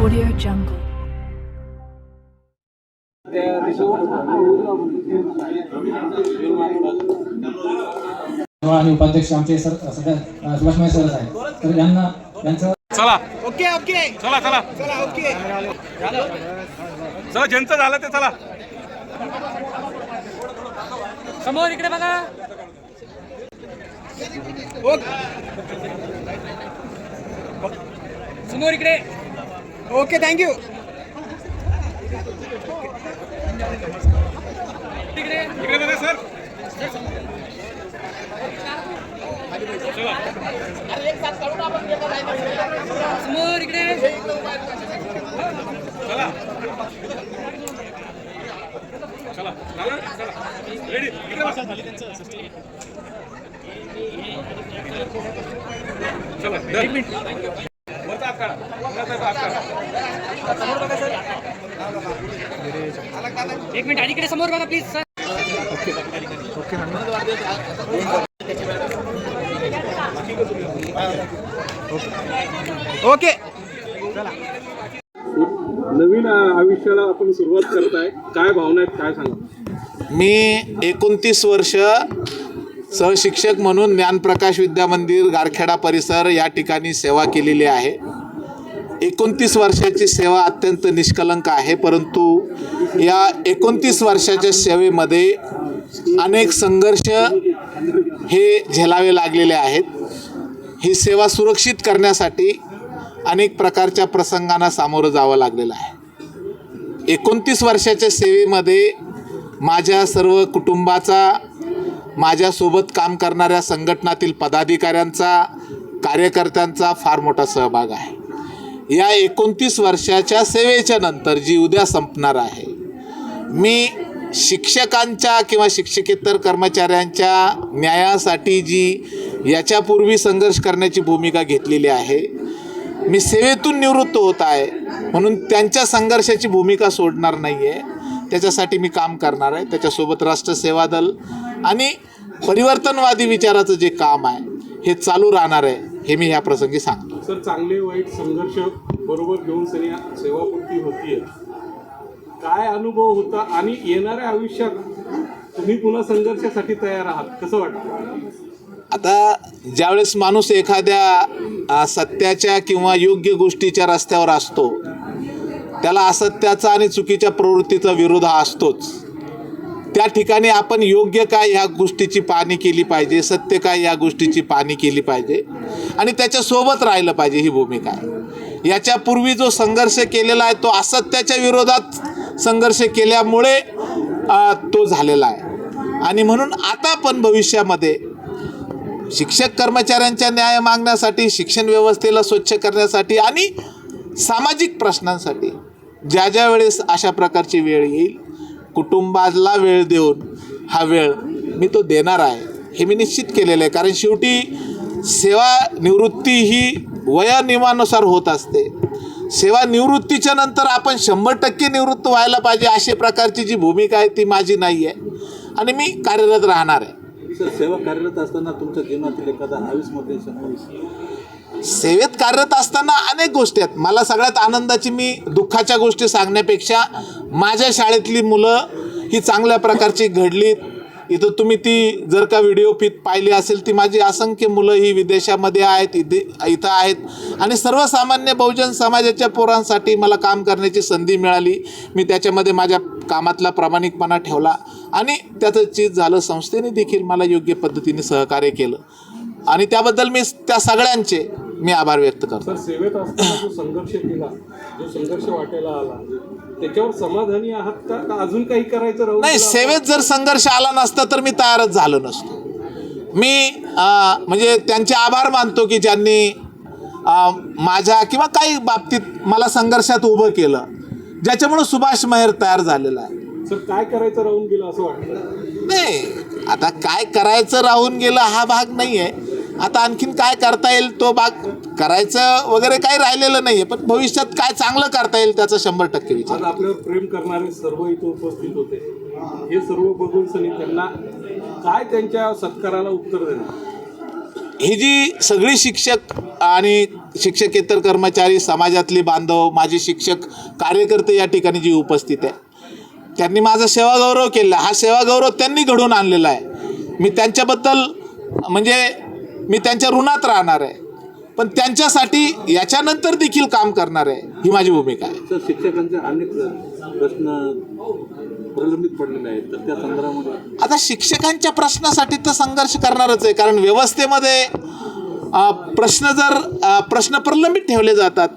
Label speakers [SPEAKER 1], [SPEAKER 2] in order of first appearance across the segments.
[SPEAKER 1] Audio Jungle.
[SPEAKER 2] आणि उपाध्यक्ष आमचे सर सध्या सुभाष महेश सरच आहे तर यांना यांचं
[SPEAKER 3] चला.
[SPEAKER 4] Okay okay.
[SPEAKER 3] चला चला.
[SPEAKER 4] चला ओके.
[SPEAKER 3] चला ज्यांचं झालं ते चला.
[SPEAKER 5] समोर इकडे बघा. समोर इकडे.
[SPEAKER 4] ओके थँक्यू
[SPEAKER 5] इकडे.
[SPEAKER 3] इकडे बघा सर.
[SPEAKER 5] समोर इकडे.
[SPEAKER 3] चला. चला. रेडी इकडे बसा. चला एक मिनिट वरचा हात काढा वरचा हात काढा
[SPEAKER 5] एक मिनिट आणि इकडे समोर बघा प्लीज सर
[SPEAKER 4] ओके.
[SPEAKER 6] नवीन आयुष्याला आपण सुरुवात करताय. काय भावना आहेत काय सांगा
[SPEAKER 7] मी एकोणतीस वर्ष सहशिक्षक म्हणून ज्ञानप्रकाश विद्या मंदिर गारखेडा परिसर या ठिकाणी सेवा केलेली आहे. एकोणतीस वर्षाची सेवा अत्यंत निष्कलंक आहे परंतु या एकोणतीस वर्षाच्या सेवेमध्ये अनेक संघर्ष हे झेलावे लागलेले आहेत. ही सेवा सुरक्षित करण्यासाठी अनेक प्रकारच्या प्रसंगांना सामोरं जावं लागलेलं आहे. एकोणतीस वर्षाच्या सेवेमध्ये माझ्या सर्व कुटुंबाचा माझ्यासोबत काम करणाऱ्या संघटनातील पदाधिकाऱ्यांचा कार्यकर्त्यांचा फार मोठा सहभाग आहे. या एकोणतीस वर्षाच्या सेवेच्या नंतर जी उद्या संपणार आहे मी शिक्षकांच्या किंवा शिक्षकेतर कर्मचाऱ्यांच्या न्यायासाठी जी याच्यापूर्वी संघर्ष करण्याची भूमिका घेतलेली आहे मी सेवेतून निवृत्त होत आहे म्हणून त्यांच्या संघर्षाची भूमिका सोडणार नाही आहे त्याच्यासाठी मी काम करणार आहे. त्याच्यासोबत राष्ट्र सेवा दल आणि परिवर्तनवादी विचाराचं जे काम आहे हे चालू राहणार आहे हे मी ह्या प्रसंगी सांगतो.
[SPEAKER 6] सर चांगले वाईट संघर्ष बरोबर घेऊन सेवापूर्ती होतीये. काय अनुभव होता आणि येणाऱ्या आयुष्यात तुम्ही पुन्हा संघर्षासाठी तयार आहात? कसं वाटतं?
[SPEAKER 7] आता ज्यावेळेस माणूस एखाद्या सत्याच्या किंवा योग्य गोष्टीच्या रस्त्यावर असतो त्याला असत्याचा आणि चुकीच्या प्रवृत्तीचा विरोध हा असतोच. त्या ठिकाणी आपण योग्य काय ह्या गोष्टीची पाहणी केली पाहिजे सत्य काय या गोष्टीची पाहणी केली पाहिजे आणि त्याच्यासोबत राहिलं पाहिजे ही भूमिका. आहे याच्यापूर्वी जो संघर्ष केलेला आहे तो असत्याच्या विरोधात संघर्ष केल्यामुळे तो झालेला आहे. आणि म्हणून आता पण भविष्यामध्ये शिक्षक कर्मचाऱ्यांच्या न्याय मागण्यासाठी शिक्षण व्यवस्थेला स्वच्छ करण्यासाठी आणि सामाजिक प्रश्नांसाठी ज्या ज्या वेळेस अशा प्रकारची वेळ येईल कुटुंबाला वेळ देऊन हा वेळ मी तो देणार आहे हे मी निश्चित केलेलं आहे. कारण शेवटी सेवा निवृत्ती ही वयानियमानुसार होत असते. सेवा निवृत्तीच्या नंतर आपण शंभर टक्के निवृत्त व्हायला पाहिजे अशा प्रकारची जी भूमिका आहे ती माझी नाही आहे आणि मी कार्यरत राहणार आहे.
[SPEAKER 8] सर सेवा कार्यरत असताना तुमच्या जीवनातील एखादा आयुष्यमध्ये
[SPEAKER 7] सेवेत कार्यरत असताना अनेक गोष्टी आहेत. मला सगळ्यात आनंदाची मी दुःखाच्या गोष्टी सांगण्यापेक्षा माझ्या शाळेतली मुलं ही चांगल्या प्रकारची घडलीत. इथं तुम्ही ती जर का व्हिडिओ फीत पाहिली असेल ती माझी असंख्य मुलं ही विदेशामध्ये आहेत इथे इथं आहेत. आणि सर्वसामान्य बहुजन समाजाच्या पोरांसाठी मला काम करण्याची संधी मिळाली. मी त्याच्यामध्ये माझ्या कामातला प्रामाणिकपणा ठेवला. आणि त्याचं चीज झालं संस्थेने देखील मला योग्य पद्धतीने सहकार्य केलं. आणि त्याबद्दल मी त्या सगळ्यांचे मी आभार व्यक्त करतो.
[SPEAKER 6] सर सेवेत असताना जो संघर्ष केला जो संघर्ष वाटायला आला त्याच्यावर समाधानी आहात का? अजून काही करायचं
[SPEAKER 7] नाही? सेवेत जर संघर्ष आला नसता तर मी तयारच झालो नसतो. मी म्हणजे त्यांचे आभार मानतो की ज्यांनी माझ्या किंवा काही बाबतीत मला संघर्षात उभं केलं ज्याच्यामुळं सुभाष मेहर तयार झालेला आहे.
[SPEAKER 6] सर काय करायचं राहून गेलं असं वाटतं?
[SPEAKER 7] नाही आता काय करायचं राहून गेलं हा भाग नाही आहे आता आणखीन काय करता येईल तो भाग करायचं वगैरे काही राहिलेलं नाही आहे पण भविष्यात काय चांगलं करता येईल त्याचा शंभर टक्के विचार.
[SPEAKER 6] आज आपल्यावर प्रेम करणारे सर्व इथे उपस्थित होते. हे सर्व बघून सनी त्यांना काय त्यांच्या सत्काराला उत्तर देणार?
[SPEAKER 7] ही जी सगळी शिक्षक आणि शिक्षकेतर कर्मचारी समाजातले बांधव माझे शिक्षक कार्यकर्ते या ठिकाणी जी उपस्थित आहे त्यांनी माझा सेवागौरव केला. हा सेवागौरव त्यांनी घडवून आणलेला आहे. मी त्यांच्याबद्दल म्हणजे मी त्यांच्या ऋणात राहणार आहे. पण त्यांच्यासाठी याच्यानंतर देखील काम करणार आहे ही माझी भूमिका आहे.
[SPEAKER 8] सर शिक्षकांचे अनेक प्रश्न प्रलंबित पडलेले आहेत तर त्या संदर्भामध्ये?
[SPEAKER 7] आता शिक्षकांच्या प्रश्नासाठी तर संघर्ष करणारच आहे कारण व्यवस्थेमध्ये प्रश्न जर प्रश्न प्रलंबित ठेवले जातात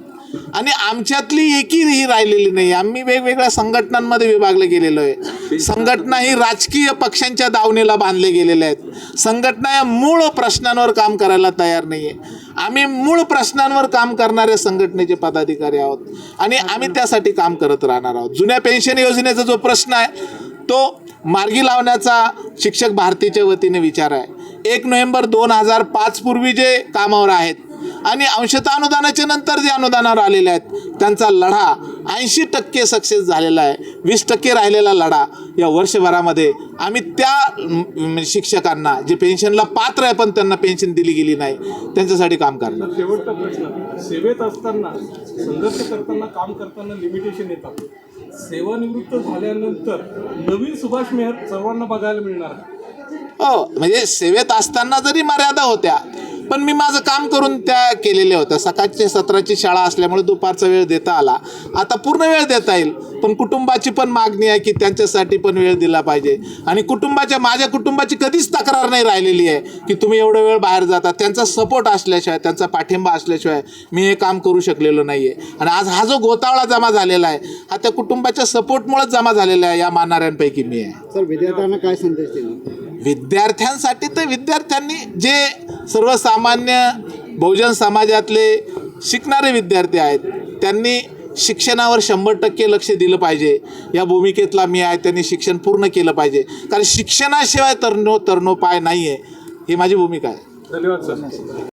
[SPEAKER 7] आणि आमच्यातली एकही राहिलेली नाही. आम्ही वेगवेगळ्या संघटनांमध्ये विभागले गेलेलो आहे. संघटना ही राजकीय पक्षांच्या दावणीला बांधले गेलेल्या आहेत. संघटना या मूळ प्रश्नांवर काम करायला तयार नाही आहे आम्ही मूळ प्रश्नांवर काम करणारे संघटनेचे पदाधिकारी आहोत. आणि आम्ही त्यासाठी काम करत राहणार आहोत. जुन्या पेन्शन योजनेचा जो प्रश्न आहे तो मार्गी लावण्याचा शिक्षक भारतीच्या वतीने विचार आहे. एक नोव्हेंबर दोन हजार पाच पूर्वी जे कामावर आहेत आणि अंशतः अनुदानाच्या नंतर जे अनुदानावर आलेले आहेत त्यांचा लढा ऐंशी टक्के सक्सेस झालेला आहे. वीस टक्के राहिलेला लढा या वर्षभरामध्ये. आम्ही त्या म, शिक्षकांना जे पेन्शनला पात्र आहे पण त्यांना पेन्शन दिली गेली नाही त्यांच्यासाठी काम करणार.
[SPEAKER 6] शेवटचा प्रश्न. सेवेत असताना संघर्ष करताना काम करताना लिमिटेशन येतात. सेवानिवृत्त झाल्यानंतर नवीन सुभाष मेहर सर्वांना बघायला मिळणार?
[SPEAKER 7] हो म्हणजे सेवेत असताना जरी मर्यादा होत्या पण मी माझं काम करून त्या केलेल्या होत्या. सकाळची सत्राची शाळा असल्यामुळे दुपारचा वेळ देता आला. आता पूर्ण वेळ देता येईल. पण कुटुंबाची पण मागणी आहे की त्यांच्यासाठी पण वेळ दिला पाहिजे. आणि कुटुंबाच्या माझ्या कुटुंबाची कधीच तक्रार नाही राहिलेली आहे की तुम्ही एवढं वेळ बाहेर जाता. त्यांचा सपोर्ट असल्याशिवाय त्यांचा पाठिंबा असल्याशिवाय मी हे काम करू शकलेलो नाही आहे आणि आज हा जो गोतावळा जमा झालेला आहे हा त्या कुटुंबाच्या सपोर्टमुळेच जमा झालेला आहे या मानणाऱ्यांपैकी मी आहे.
[SPEAKER 8] सर विद्यार्थ्यांना काय संदेश देणार?
[SPEAKER 7] विद्यार्थ्यांसाठी तर त्यांनी जे सर्वसामान्य बहुजन समाजातले शिकणारे विद्यार्थी आहेत त्यांनी शिक्षणावर शंभर टक्के लक्ष दिलं पाहिजे. या भूमिकेतला मी आहे त्यांनी शिक्षण पूर्ण केलं पाहिजे. कारण शिक्षणाशिवाय तरणो तरणोपाय नाही आहे ही माझी भूमिका आहे.
[SPEAKER 6] धन्यवाद सर.